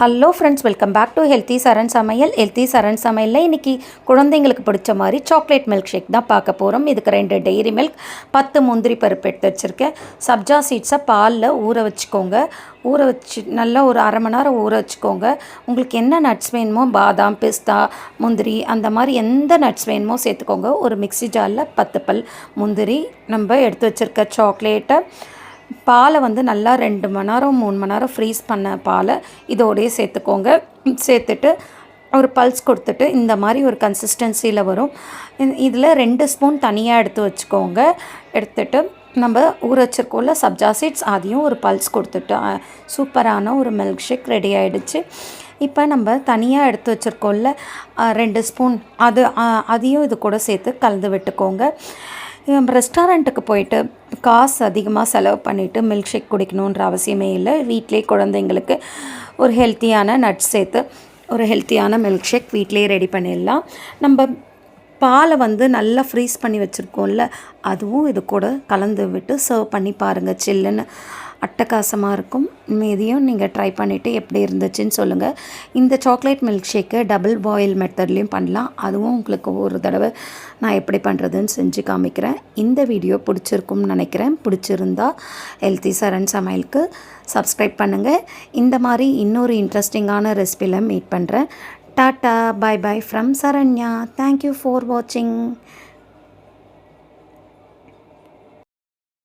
Hello friends welcome back to healthy Saran சமையல் healthy சரண் சமையலில் இன்றைக்கி குழந்தைங்களுக்கு பிடிச்ச மாதிரி சாக்லேட் மில்க் ஷேக் தான் பார்க்க போகிறோம் இதுக்கு ரெண்டு டெய்ரி மில்க் பத்து முந்திரி பருப்பு எடுத்து வச்சுருக்கேன். சப்ஜா சீட்ஸை பாலில் ஊற வச்சுக்கோங்க. ஊற வச்சு நல்லா ஒரு அரை மணி நேரம் ஊற வச்சுக்கோங்க. உங்களுக்கு என்ன நட்ஸ் வேணுமோ பாதாம் பிஸ்தா முந்திரி அந்த மாதிரி எந்த நட்ஸ் வேணுமோ சேர்த்துக்கோங்க. ஒரு மிக்ஸி ஜாரில் பத்து பல் முந்திரி நம்ம எடுத்து வச்சுருக்க சாக்லேட்டை பாலை வந்து நல்லா ரெண்டு மணி நேரம் மூணு மணி நேரம் ஃப்ரீஸ் பண்ண பாலை இதோடையே சேர்த்துக்கோங்க. சேர்த்துட்டு ஒரு பல்ஸ் கொடுத்துட்டு இந்த மாதிரி ஒரு கன்சிஸ்டன்சியில் வரும். இதில் ரெண்டு ஸ்பூன் தனியாக எடுத்து வச்சுக்கோங்க. எடுத்துட்டு நம்ம ஊற வச்சிருக்கோம்ல சப்ஜா சீட்ஸ் அதையும் ஒரு பல்ஸ் கொடுத்துட்டு சூப்பரான ஒரு மில்க் ஷேக் ரெடி ஆகிடுச்சு இப்போ நம்ம தனியாக எடுத்து வச்சுருக்கோம்ல ரெண்டு ஸ்பூன் அது அதையும் இது கூட சேர்த்து கலந்து விட்டுக்கோங்க. நம்ம ரெஸ்டாரண்ட்டுக்கு போயிட்டு காசு அதிகமாக செலவு பண்ணிவிட்டு மில்க் ஷேக் குடிக்கணுன்ற அவசியமே இல்லை. வீட்டிலே குழந்தைங்களுக்கு ஒரு ஹெல்த்தியான நட்ஸ் சேர்த்து ஒரு ஹெல்த்தியான மில்க் ஷேக் வீட்டிலே ரெடி பண்ணிடலாம். நம்ம பாலை வந்து நல்லா ஃப்ரீஸ் பண்ணி வச்சுருக்கோம்ல அதுவும் இது கூட கலந்து விட்டு சர்வ் பண்ணி பாருங்கள் சில்லுன்னு அட்டகாசமாக இருக்கும். இதையும் நீங்கள் ட்ரை பண்ணிவிட்டு எப்படி இருந்துச்சுன்னு சொல்லுங்கள் இந்த chocolate milk shake double boil மெத்தட்லேயும் பண்ணலாம். அதுவும் உங்களுக்கு ஒரு தடவை நான் எப்படி பண்ணுறதுன்னு செஞ்சு காமிக்கிறேன். இந்த வீடியோ பிடிச்சிருக்கும்னு நினைக்கிறேன். பிடிச்சிருந்தா ஹெல்த்தி சரண் சமையலுக்கு சப்ஸ்கிரைப் பண்ணுங்கள் இந்த மாதிரி இன்னொரு இன்ட்ரெஸ்டிங்கான ரெசிபியில் மீட் பண்ணுறேன் tata bye bye from Saranya. Thank you for வாட்சிங்